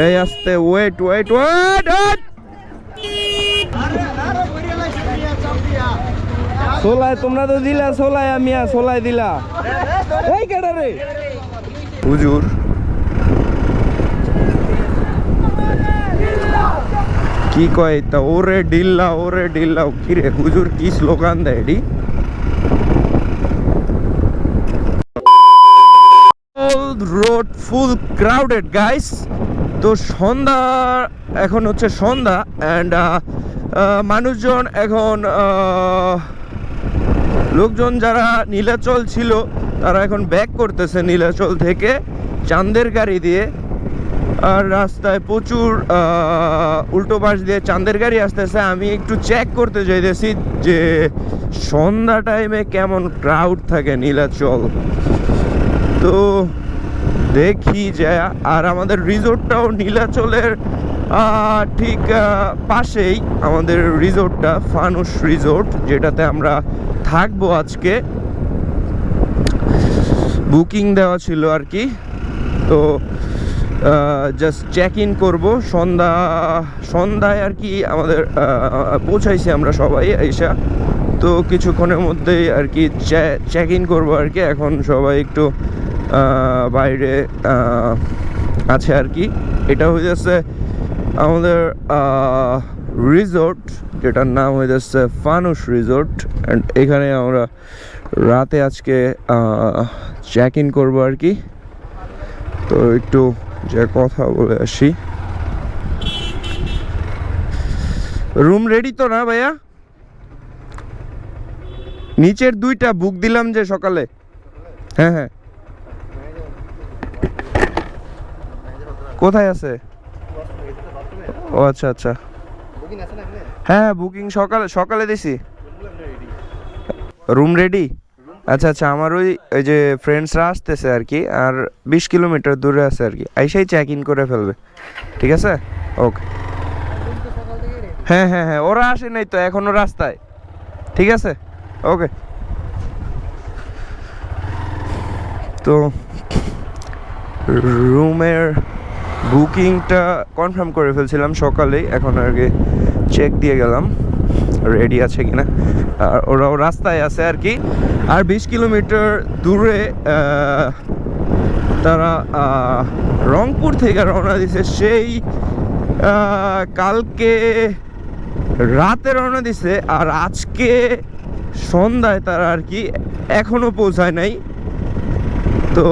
এই আসতে wait wait wait সোলায় তোমরা তো দিলা সোলায় আমি সোলায় দিলা। এই কেডা রে? হুজুর। কি কয় তা? ওরে ডিল্লা ওরে ডিল্লা কিরে হুজুর কি স্লোগান দেয় AD road full crowded guys তো সন্ধ্যা, এখন হচ্ছে সন্ধ্যা অ্যান্ড মানুষজন এখন লোকজন যারা নীলাচল ছিল, তারা এখন ব্যাক করতেছে নীলাচল থেকে চাঁদের গাড়ি দিয়ে। আর রাস্তায় প্রচুর উল্টো পাশ দিয়ে চাঁদের গাড়ি আসতেছে। আমি একটু চেক করতে চাইতেছি যে সন্ধ্যা টাইমে কেমন ক্রাউড থাকে নীলাচল। তো দেখি যে, আর আমাদের রিসোর্টটাও নীলাচলের ঠিক পাশেই। আমাদের রিসোর্টটা ফানুস রিসোর্ট, যেটাতে আমরা থাকব আজকে। বুকিং দেওয়া ছিল আর কি। তো জাস্ট চেক ইন করব। সন্ধ্যা, সন্ধ্যায় আর কি আমাদের পৌঁছাইছি আমরা সবাই এসা। তো কিছুক্ষণের মধ্যেই আর কি চেক ইন করব আর কি। এখন সবাই একটু বাইরে আছে আর কি। এটা হয়ে যাচ্ছে আমাদের রিসোর্ট যেটার নাম হয়ে যাচ্ছে ফানুস রিসোর্ট অ্যান্ড এখানে আমরা রাতে আজকে চেক ইন করব আর কি। তো একটু যে কথা বলে আসি। রুম রেডি তো না ভাইয়া? নিচের দুইটা বুক দিলাম যে সকালে। হ্যাঁ হ্যাঁ। কোথায় আছে? ও আচ্ছা আচ্ছা। হ্যাঁ বুকিং সকালে সকালে দিছি। রুম রেডি আচ্ছা আচ্ছা আমার ওই ওই যে ফ্রেন্ডসরা আসতেছে আর কি আর বিশ কিলোমিটার দূরে আছে আর কি। আইসাই চেক ইন করে ফেলবে। ঠিক আছে? ওকে হ্যাঁ হ্যাঁ হ্যাঁ ওরা আসে নাই তো এখনও রাস্তায়। ঠিক আছে? ওকে তো রুমের বুকিংটা কনফার্ম করে ফেলছিলাম সকালেই, এখন আর কি চেক দিয়ে গেলাম রেডি আছে কিনা। আর ওরাও রাস্তায় আছে আর কি। আর বিশ কিলোমিটার দূরে তারা রংপুর থেকে রওনা দিছে। সেই কালকে রাতে রওনা দিছে। আর আজকে সন্ধ্যায় তারা আর কি এখনও পৌঁছায় নাই। তো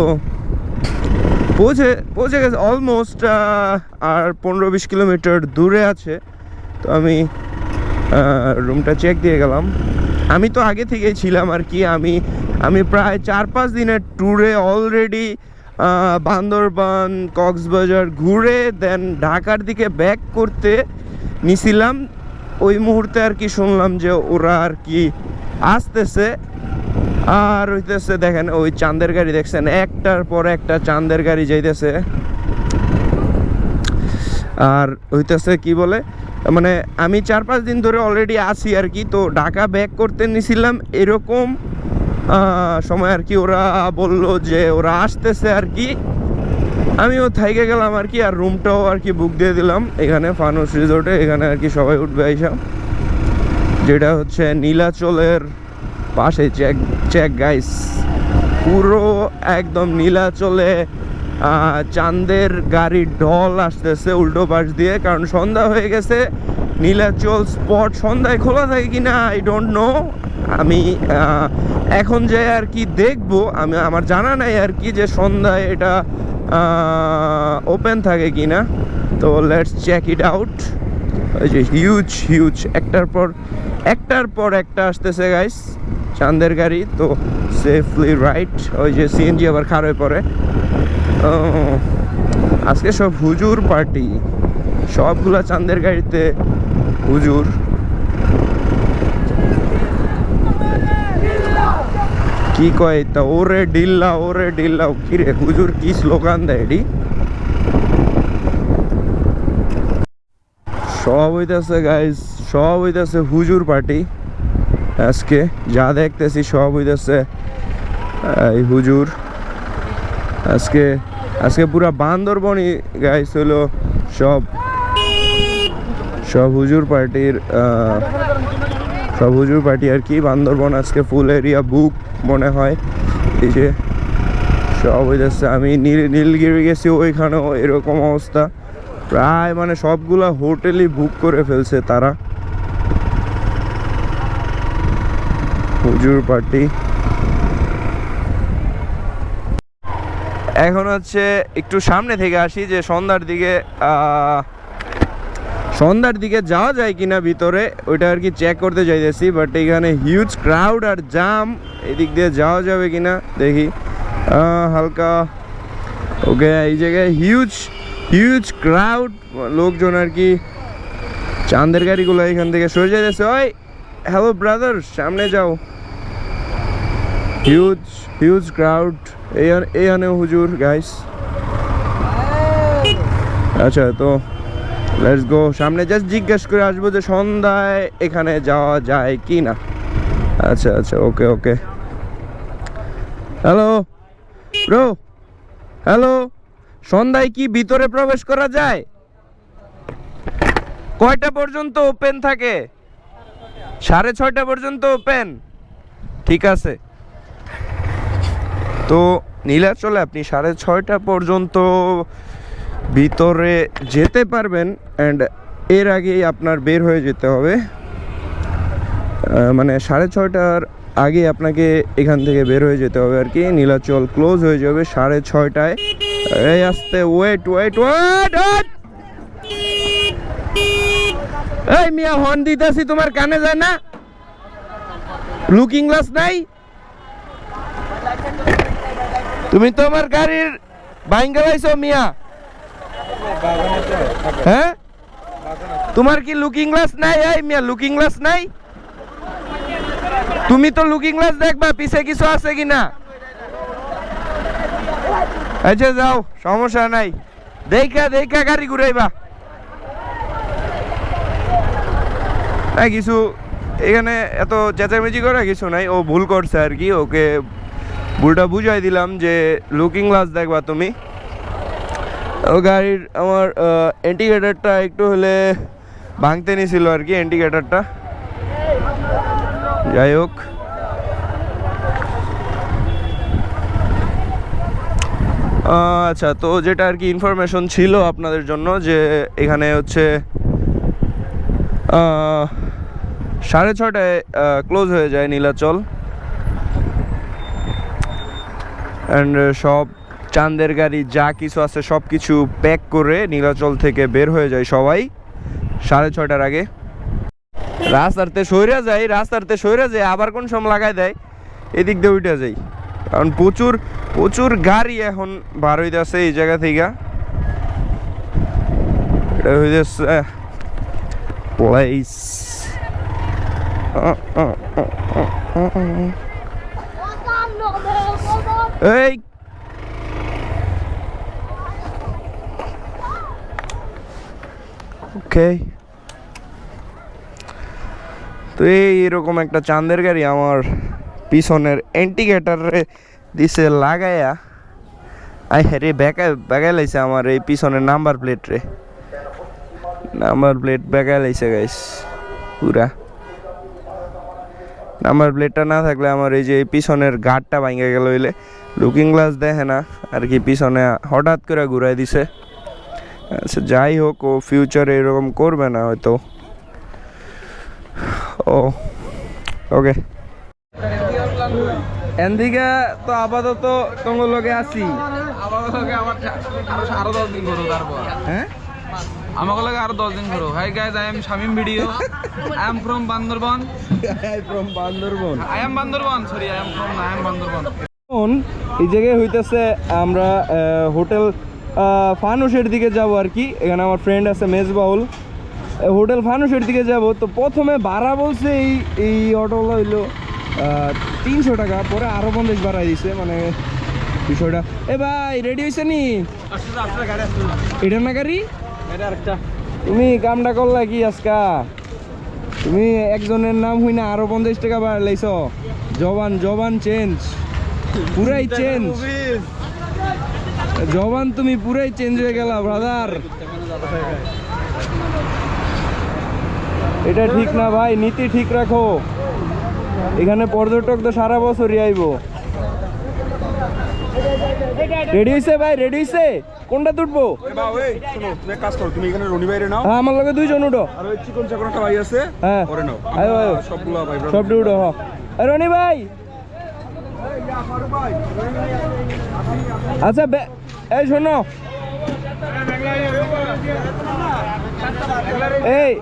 পৌঁছে পৌঁছে গেছে অলমোস্ট আর পনেরো বিশ কিলোমিটার দূরে আছে। তো আমি রুমটা চেক দিয়ে গেলাম। আমি তো আগে থেকেই ছিলাম আর কি। আমি আমি প্রায় চার পাঁচ দিনের ট্যুরে অলরেডি বান্দরবান, কক্সবাজার ঘুরে দেন ঢাকার দিকে ব্যাক করতে নিছিলাম। ওই মুহূর্তে আর কি শুনলাম যে ওরা আর কি আসতেছে। আর হইতেছে দেখেন, ওই চাঁদের গাড়ি দেখছেন, একটার পর একটা চাঁদের গাড়ি যাইতেছে। আর হইতেছে কি বলে মানে আমি চার পাঁচ দিন ধরে অলরেডি আছি আর কি, তো ঢাকা ব্যাক করতে নিছিলাম এরকম সময় আর কি ওরা বলল যে ওরা আসতেছে আর কি। আমিও থাইকে গেলাম আর কি, আর রুমটাও আর কি বুক দিয়ে দিলাম। এখানে ফানুস রিসোর্টে এখানে আর কি সবাই উঠবে আইসা। যেটা হচ্ছে নীলাচলের পাশে চেক চেক গাইস পুরো একদম নীলাচলে চাঁদের গাড়ি ঢল আসতেছে উল্টো পাশ দিয়ে, কারণ সন্ধ্যা হয়ে গেছে। নীলাচল স্পট সন্ধ্যায় খোলা থাকে কি না আই ডোন্ট নো আমি এখন যে আর কি দেখব, আমি, আমার জানা নাই আর কি যে সন্ধ্যায় এটা ওপেন থাকে কি না তো লেটস চেক ইট আউট ওই যে হিউজ হিউজ একটার পর একটার পর একটা আসতেছে গাইস চাঁদের গাড়ি, তো সেফলি রাইট ওই যে সিএনজি আবার খার হয়ে পড়ে। আজকে সব হুজুর পার্টি সবগুলা চাঁদের গাড়িতে হুজুর। কি কয় তা ওরে ডিল্লা ওরে ডিল্লা। কিরে, হুজুর কি স্লোগান দেয় এডি সব হইতেছে গাইজ সব হইতেছে হুজুর পার্টি আজকে যা দেখতেছি সব হইতেছে, এই হুজুর। আজকে আজকে পুরা বান্দরবনই গাইস হলো সব সব হুজুর পার্টির সব হুজুর পার্টি আর কি বান্দরবন আজকে ফুল এরিয়া বুক মনে হয়। এই যে সব হইতেছে, আমি নীল, নীলগিরি গেছি, ওইখানেও এরকম অবস্থা। প্রায় মানে সবগুলা হোটেলই বুক করে ফেলছে তারা। হুজুর পার্টি। এখন হচ্ছে একটু সামনে থেকে আসি যে সন্ধ্যার দিকে সন্ধ্যার দিকে যাওয়া যায় কিনা ভিতরে, ওইটা আর কি চেক করতে চাইতেছি বাট এখানে হিউজ ক্রাউড আর জাম এদিক দিয়ে যাওয়া যাবে কিনা দেখি। হালকা, ওকে, এই জায়গায় হিউজ হিউজ ক্রাউড লোকজন আর কি, চাঁদের গাড়িগুলো এখান থেকে সরে যাইতেছে। ওই হ্যালো ব্রাদার সামনে যাও। হিউজ হিউজ ক্রাউড এই আন- এই আনে হুজুর গাইস আচ্ছা তো লেটস গো সামনে জাস্ট জিজ্ঞেস করে আসব যে সন্ধ্যায় এখানে যাওয়া যায় কি না আচ্ছা আচ্ছা okay okay hello bro hello সন্ধ্যায় কি ভিতরে প্রবেশ করা যায়? কয়টা পর্যন্ত ওপেন থাকে? সাড়ে ছয়টা পর্যন্ত ওপেন ঠিক আছে। তো নীলাচলে আপনি সাড়ে ছয়টা পর্যন্ত ভিতরে যেতে পারবেন অ্যান্ড এর আগেই আপনার বের হয়ে যেতে হবে। মানে সাড়ে ছয়টার আগে আপনাকে এখান থেকে বের হয়ে যেতে হবে আর কি। নীলাচল ক্লোজ হয়ে যাবে সাড়ে ছয়টায়। এই আসতে ওয়েট ওয়েট ওয়েট এই মিয়া হর্ন দিতেছি, তোমার কানে যায় না? লুকিং গ্লাস নাই? তুমি তো আমার গাড়ির বাইং গেলাইছো মিয়া। হ্যাঁ? তোমার কি লুকিং গ্লাস নাই? এই মিয়া লুকিং গ্লাস নাই? তুমি তো লুকিং গ্লাস দেখবা, পিছে কিছু আছে কি না আচ্ছা যাও, সমস্যা নাই। দেখা দেখা গাড়ি ঘুরাইবা। না কিছু, এখানে এত চেঁচামেচি করা কিছু নাই। ও ভুল করছে আর কি, ওকে ভুলটা বুঝাই দিলাম যে লুকিং গ্লাস দেখবা তুমি। গাড়ির আমার ইন্ডিকেটারটা একটু হলে ভাঙতে নিছিল আর কি ইন্ডিকেটারটা যাই হোক। আচ্ছা তো যেটা আর কি ইনফরমেশন ছিল আপনাদের জন্য যে এখানে হচ্ছে সাড়ে ছটায় ক্লোজ হয়ে যায় নীলাচল। অ্যান্ড সব চাঁদের গাড়ি যা কিছু আছে সব কিছু প্যাক করে নীলাচল থেকে বের হয়ে যায় সবাই সাড়ে ছয়টার আগে। রাস্তাতে সইরা যায় রাস্তাতে সইরা যায়, আবার কোন সময় লাগাই দেয়? এদিক দিয়ে উঠে যাই কারণ প্রচুর প্রচুর গাড়ি এখন বার হইতে আছে এই জায়গা থেকে। এটা হইতেছে এই ওকে তো এই এরকম একটা চাঁদের গাড়ি আমার পিছনের এন্টিগেটারে দিছে লাগায়া আই হ্যাঁ রে বেকা বেগাই লাইছে আমার এই পিছনের নাম্বার প্লেট রে নাম্বার প্লেট বেগাই লাইছে গাইস পুরা নাম্বার প্লেটটা না থাকলে আমার এই যে এই পিছনের গার্ডটা ভাঙে গেল হইলে। লুকিং গ্লাস দেখে না আর কি পিছনে হঠাৎ করে ঘুরাই দিছে। আচ্ছা যাই হোক ও ফিউচারে এরকম করবে না হয়তো। ও ওকে এনদিকে তো আপাতত তোমার আমার লগে আরও আরও দশ দিন করো তারপর। হ্যাঁ? আমার লগে আরও দশ দিন করো hi guys I am Shamim video I am from Bandarban Bandarban from Bandarban I am Bandarban sorry I am from I am Bandarban এখন এই জায়গায় হইতেছে আমরা হোটেল ফানুসের দিকে যাব আর কি। এখানে আমার ফ্রেন্ড আছে মেজবাউল। হোটেল ফানুসের দিকে যাব। তো প্রথমে ভাড়া বলছে এই এই অটোগুলো হইল তিনশো টাকা। পরে আরও পঞ্চাশ বাড়াই দিছে মানে বিষয়টা। এ ভাই রেডি হয়েছে নি? এটা না গাড়ি? তুমি কামটা করলা কি আজকা তুমি একজনের নাম হই না আরও পঞ্চাশ টাকা বাড়াইছ জবান জবান চেঞ্জ পুরাই চেঞ্জ জবান তুমি পুরাই চেঞ্জ হয়ে গেলা ব্রাদার এটা ঠিক না ভাই নীতি ঠিক রাখো এখানে পর্যটক তো সারা বছরই আইব রেডি হইছে ভাই রেডি হইছে কোনটা তুটবো? শোনো তুমি কাজ করো তুমি এখানে রনি বাইরে নাও। হ্যাঁ আমার লগে দুইজন উঠো। আর ওই চিকন চাকন একটা ভাই আছে হ্যাঁ। করে নাও। আয়ো আয়ো। সবগুলো ভাই উঠো হ। রনি ভাই! আচ্ছা এই শোনো। এই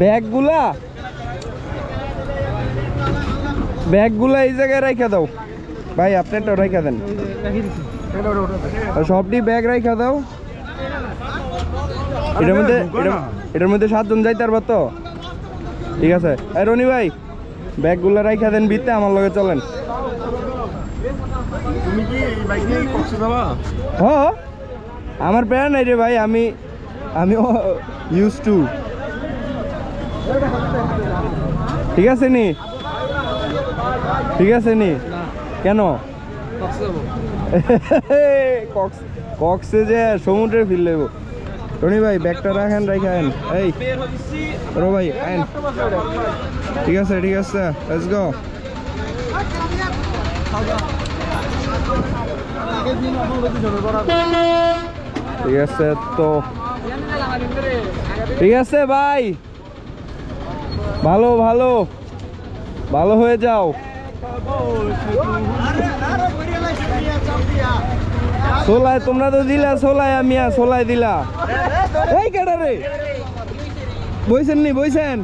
ব্যাগগুলা ব্যাগগুলা এই জায়গায় রাইখা দাও। ভাই আপনারটা রাইখা দেন। সবটি ব্যাগ রাইখা দাও। এটার মধ্যে এটার- মধ্যে সাতজন যাইতে পারবা তো? ঠিক আছে। এই রনি ভাই ব্যাগগুলো রাইখা দেন বিতে আমার লগে চলেন। হ। আমার প্যারা নাই রে ভাই আমি আমি ইউজ টু ঠিক আছে নি? ঠিক আছে নি? কেন? কক্স, কক্সে যে সমুদ্রে ফিল লেব টনি ভাই, ব্যাগটা রাখেন রাখেন এই, রো ভাই আইন ঠিক আছে ঠিক আছে লেটস গো ঠিক আছে, তো। ঠিক আছে, ভাই। ভালো ভালো। ভালো হয়ে যাও। সোলায় তোমরা তো দিলা সোলায় আমি সোলায় দিলা। এই বইছেন নি বইছেন?